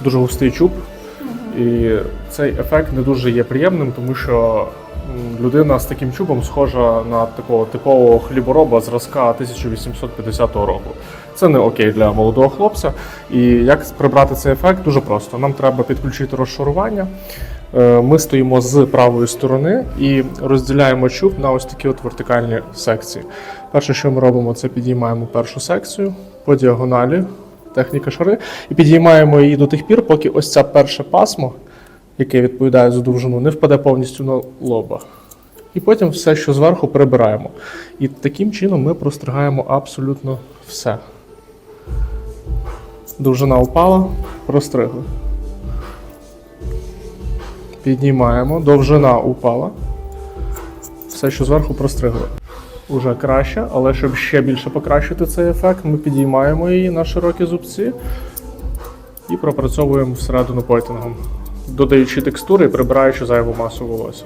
дуже густий чуб. І цей ефект не дуже є приємним, тому що людина з таким чубом схожа на такого типового хлібороба зразка 1850 року. Це не окей для молодого хлопця. І як прибрати цей ефект? Дуже просто. Нам треба підключити розшарування. Е, Ми стоїмо з правої сторони і розділяємо чуб на ось такі от вертикальні секції. Перше, що ми робимо, це підіймаємо першу секцію по діагоналі, техніка шари, і підіймаємо її до тих пір, поки ось ця перше пасмо, яке відповідає за довжину, не впаде повністю на лоба. І потім все, що зверху, прибираємо. І таким чином ми простригаємо абсолютно все. Довжина упала, простригли. Піднімаємо, довжина упала. Все, що зверху простригли. Уже краще, але щоб ще більше покращити цей ефект, ми підіймаємо її на широкі зубці і пропрацьовуємо всередину пойтингом, додаючи текстури і прибираючи зайву масу волосся.